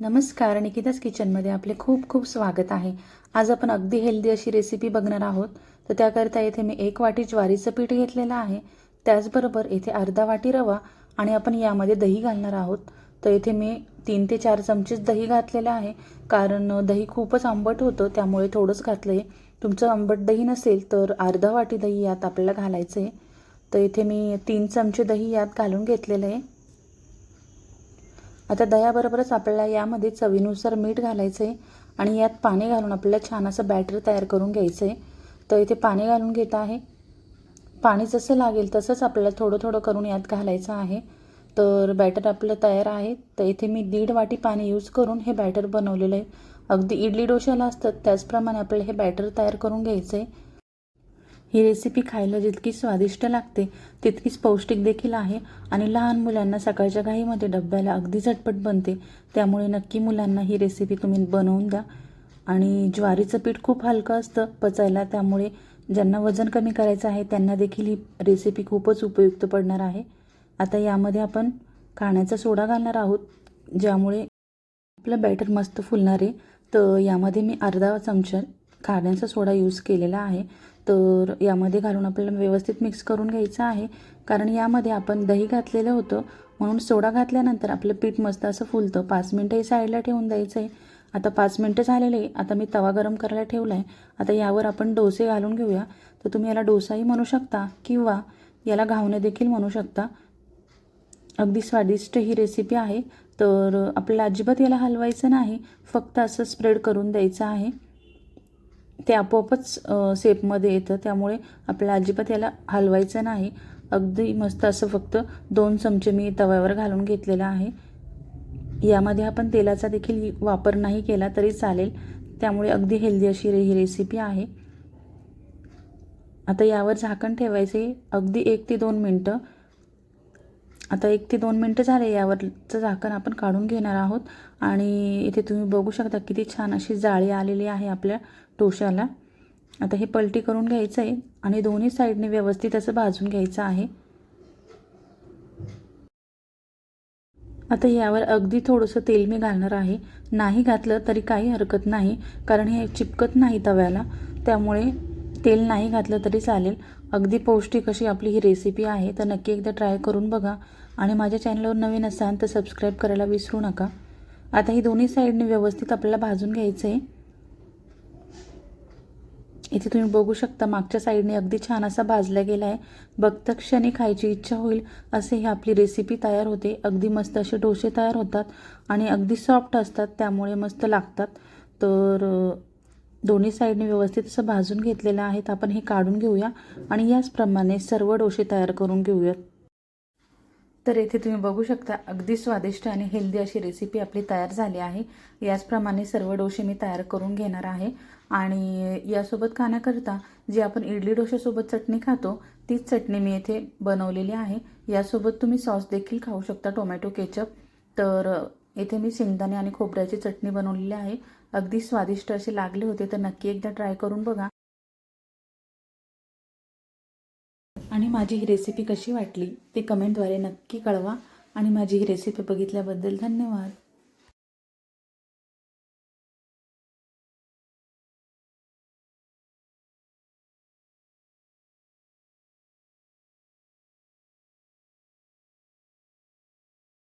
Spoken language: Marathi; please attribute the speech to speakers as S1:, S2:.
S1: नमस्कार निकितास किचनमध्ये आपले खूप खूप स्वागत आहे. आज आपण अगदी हेल्दी अशी रेसिपी बघणार आहोत. तर त्याकरिता येथे मी एक वाटी ज्वारीचं पीठ घेतलेलं आहे. त्याचबरोबर येथे अर्धा वाटी रवा आणि आपण यामध्ये दही घालणार आहोत. तर येथे मी तीन ते चार चमचेच दही घातलेलं आहे. कारण दही खूपच आंबट होतं त्यामुळे थोडंच घातलं आहे तुमचं आंबट दही नसेल तर अर्धा वाटी दही यात आपल्याला घालायचं आहे तर येथे मी तीन चमचे दही यात घालून घेतलेलं आहे. आता दह्याबरोबरच आपल्याला यामध्ये चवीनुसार मीठ घालायचं आहे आणि यात पाणी घालून आपल्याला छान असं बॅटर तयार करून घ्यायचं आहे तर इथे पाणी घालून घेत आहे. पाणी जसं लागेल तसंच आपल्याला थोडं थोडं करून यात घालायचं आहे. तर बॅटर आपलं तयार आहे. तर इथे मी दीड वाटी पाणी यूज करून हे बॅटर बनवलेलं आहे. अगदी इडली डोशाला असतं त्याचप्रमाणे आपल्याला हे बॅटर तयार करून घ्यायचं आहे ही रेसिपी खायला जितकी स्वादिष्ट लागते तितकीच पौष्टिक देखील आहे आणि लहान मुलांना सकाळच्या घाईमध्ये डब्याला अगदी झटपट बनते. त्यामुळे नक्की मुलांना ही रेसिपी तुम्ही बनवून द्या. आणि ज्वारीचं पीठ खूप हलकं असतं पचायला त्यामुळे ज्यांना वजन कमी करायचं आहे त्यांना देखील ही रेसिपी खूपच उपयुक्त पडणार आहे. आता यामध्ये आपण खाण्याचा सोडा घालणार आहोत ज्यामुळे आपलं बॅटर मस्त फुलणार आहे. तर यामध्ये मी अर्धा चमचा खाण्याचा सोडा यूज केलेला आहे. तर यामध्ये घालून आपल्याला व्यवस्थित मिक्स करून घ्यायचं आहे. कारण यामध्ये आपण दही घातलेलं होतं. म्हणून सोडा घातल्यानंतर आपलं पीठ मस्त असं फुलतं. पाच मिनटं हे साईडला ठेवून द्यायचं आहे आता पाच मिनटं झालेले. आता मी तवा गरम करायला ठेवला आहे आता यावर आपण डोसे घालून घेऊया. तर तुम्ही याला डोसाही म्हणू शकता किंवा याला घावणे देखील म्हणू शकता. अगदी स्वादिष्ट ही रेसिपी आहे. तर आपल्याला अजिबात याला हलवायचं नाही. फक्त असं स्प्रेड करून द्यायचं आहे. ते आपोआपच सेपमध्ये येतं. त्यामुळे आपल्याला अजिबात याला हलवायचं नाही. अगदी मस्त असं फक्त दोन चमचे मी तव्यावर घालून घेतलेलं आहे. यामध्ये आपण तेलाचा देखील वापर नाही केला तरी चालेल. त्यामुळे अगदी हेल्दी अशी रे ही रेसिपी आहे. आता यावर झाकण ठेवायचे अगदी एक ते दोन मिनटं. आता एक ते दोन मिनटं झाले यावरचं झाकण आपण काढून घेणार आहोत. आणि इथे तुम्ही बघू शकता किती छान अशी जाळी आलेली आहे आपल्या टोशाला आता हे पलटी करून घ्यायचं आहे आणि दोन्ही साईडने व्यवस्थित असं भाजून घ्यायचं आहे. आता यावर अगदी थोडंसं तेल मी घालणार आहे. नाही घातलं तरी काही हरकत नाही कारण हे चिपकत नाही तव्याला. त्यामुळे तेल नाही घातलं तरी चालेल. अगदी पौष्टिक अशी आपली ही रेसिपी आहे. तर नक्की एकदा ट्राय करून बघा. आणि माझ्या चॅनलवर नवीन असाल तर सबस्क्राईब करायला विसरू नका. आता ही दोन्ही साईडने व्यवस्थित आपल्याला भाजून घ्यायचं आहे इथे तुम्ही बघू शकता मागच्या साईडने अगदी छान असा भाजला गेला आहे बघता क्षणी खायची इच्छा होईल असे ही आपली रेसिपी तयार होते. अगदी मस्त असे डोसे तयार होतात आणि अगदी सॉफ्ट असतात त्यामुळे मस्त लागतात. तर दोन्ही साईडने व्यवस्थित असं भाजून घेतलेलं आहे तर आपण हे काढून घेऊया आणि याचप्रमाणे सर्व डोसे तयार करून घेऊयात. तर येथे तुम्ही बघू शकता अगदी स्वादिष्ट आणि हेल्दी अशी रेसिपी आपली तयार झाली आहे. याचप्रमाणे सर्व डोसे मी तयार करून घेणार आहे. आणि यासोबत खाण्याकरता जी आपण इडली डोशासोबत चटणी खातो तीच चटणी मी येथे बनवलेली आहे. यासोबत तुम्ही सॉस देखील खाऊ शकता टोमॅटो केचप. तर येथे मी शेंगदाणे आणि खोबऱ्याची चटणी बनवलेली आहे. अगदी स्वादिष्ट असे लागले होते तर नक्की एकदा ट्राय करून बघा. आणि माझी ही रेसिपी कशी वाटली ते कमेंटद्वारे नक्की कळवा. आणि माझी ही रेसिपी बघितल्याबद्दल धन्यवाद.